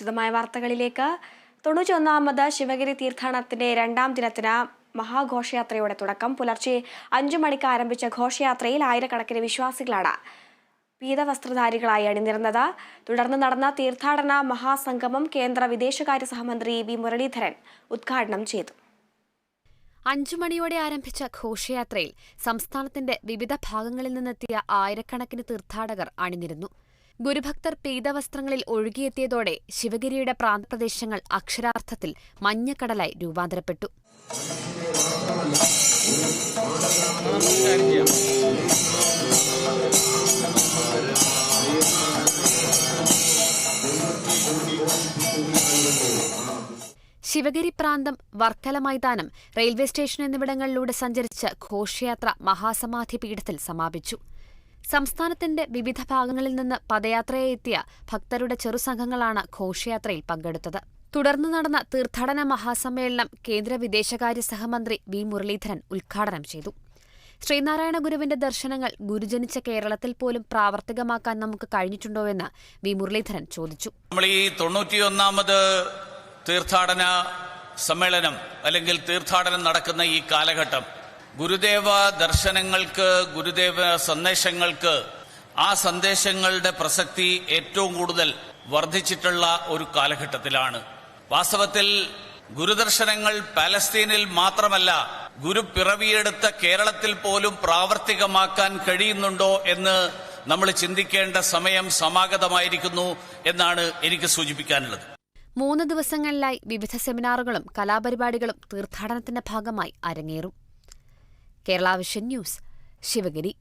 വിശദമായ വാർത്തകളിലേക്ക്. തൊണ്ണൂറ്റിയൊന്നാമത് ശിവഗിരി തീർത്ഥാടനത്തിന്റെ രണ്ടാം ദിനത്തിന് മഹാഘോഷയാത്രയുടെ തുടക്കം. പുലർച്ചെ അഞ്ചു മണിക്ക് ആരംഭിച്ച ഘോഷയാത്രയിൽ ആയിരക്കണക്കിന് വിശ്വാസികളാണ് പീതവസ്ത്രധാരികളായി അണിനിരുന്നത്. തുടർന്ന് നടന്ന തീർത്ഥാടന മഹാസംഗമം കേന്ദ്ര വിദേശകാര്യ സഹമന്ത്രി വി മുരളീധരൻ ഉദ്ഘാടനം ചെയ്തു. അഞ്ചു മണിയോടെ ആരംഭിച്ച ഘോഷയാത്രയിൽ സംസ്ഥാനത്തിന്റെ വിവിധ ഭാഗങ്ങളിൽ നിന്നെത്തിയ ആയിരക്കണക്കിന് തീർത്ഥാടകർ അണിനിരുന്നു. ഗുരുഭക്തർ പീതവസ്ത്രങ്ങളിൽ ഒഴുകിയെത്തിയതോടെ ശിവഗിരിയുടെ പ്രാന്തപ്രദേശങ്ങൾ അക്ഷരാർത്ഥത്തിൽ മഞ്ഞക്കടലായി രൂപാന്തരപ്പെട്ടു. ശിവഗിരി പ്രാന്തം വർക്കല മൈതാനം റെയിൽവേ സ്റ്റേഷൻ എന്നിവിടങ്ങളിലൂടെ സഞ്ചരിച്ച് ഘോഷയാത്ര മഹാസമാധി പീഠത്തിൽ സമാപിച്ചു. സംസ്ഥാനത്തിന്റെ വിവിധ ഭാഗങ്ങളിൽ നിന്ന് പദയാത്രയെ എത്തിയ ഭക്തരുടെ ചെറുസംഘങ്ങളാണ് ഘോഷയാത്രയിൽ പങ്കെടുത്തത്. തുടർന്ന് നടന്ന തീർത്ഥാടന മഹാസമ്മേളനം കേന്ദ്ര വിദേശകാര്യ സഹമന്ത്രി വി മുരളീധരൻ ഉദ്ഘാടനം ചെയ്തു. ശ്രീനാരായണ ഗുരുവിന്റെ ദർശനങ്ങൾ ഗുരുജനിച്ച കേരളത്തിൽ പോലും പ്രാവർത്തികമാക്കാൻ നമുക്ക് കഴിഞ്ഞിട്ടുണ്ടോ എന്ന് വി മുരളീധരൻ ചോദിച്ചു. നമ്മൾ ഈ തൊണ്ണൂറ്റിയൊന്നാമത് തീർത്ഥാടന സമ്മേളനം അല്ലെങ്കിൽ തീർത്ഥാടനം നടക്കുന്ന ഈ കാലഘട്ടം ഗുരുദേവ ദർശനങ്ങൾക്ക് ഗുരുദേവ സന്ദേശങ്ങൾക്ക് ആ സന്ദേശങ്ങളുടെ പ്രസക്തി ഏറ്റവും കൂടുതൽ വർദ്ധിച്ചിട്ടുള്ള ഒരു കാലഘട്ടത്തിലാണ്. വാസ്തവത്തിൽ ഗുരുദർശനങ്ങൾ പാലസ്തീനിൽ മാത്രമല്ല ഗുരു പിറവിയെടുത്ത കേരളത്തിൽ പോലും പ്രാവർത്തികമാക്കാൻ കഴിയുന്നുണ്ടോ എന്ന് നമ്മൾ ചിന്തിക്കേണ്ട സമയം സമാഗതമായിരിക്കുന്നു എന്നാണ് എനിക്ക് സൂചിപ്പിക്കാനുള്ളത്. മൂന്ന് ദിവസങ്ങളിലായി വിവിധ സെമിനാറുകളും കലാപരിപാടികളും തീർത്ഥാടനത്തിന്റെ ഭാഗമായി അരങ്ങേറും. Kerala vision news. ശിവഗിരി.